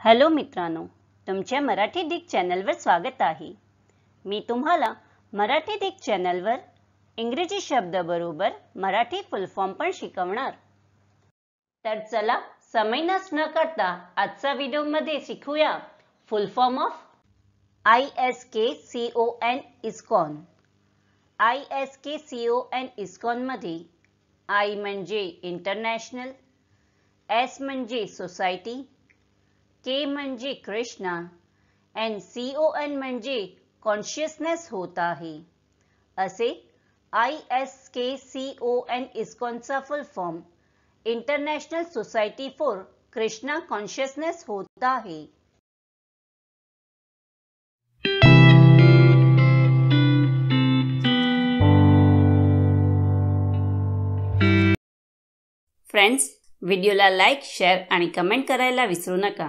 Hello मित्रांनो तुमच्या Marathi Dick चॅनलवर स्वागत आहे. मी तुम्हाला मराठी डिक चॅनलवर इंग्रजी शब्दाबरोबर मराठी फुल फॉर्म पण शिकवणार. तर चला समय नस न करता आजचा व्हिडिओमध्ये शिकूया. Full form of I S K C O N ISKCON I S K C O N इस्कॉनमध्ये I म्हणजे इंटरनॅशनल एस म्हणजे सोसायटी के म्हणजे Krishna N C O N म्हणजे कॉन्शियसनेस होत आहे. असे I S K C O N इस्कॉनचा full form international society for Krishna consciousness होत आहे. Friends व्हिडिओला लाईक शेअर आणि कमेंट करायला विसरू नका.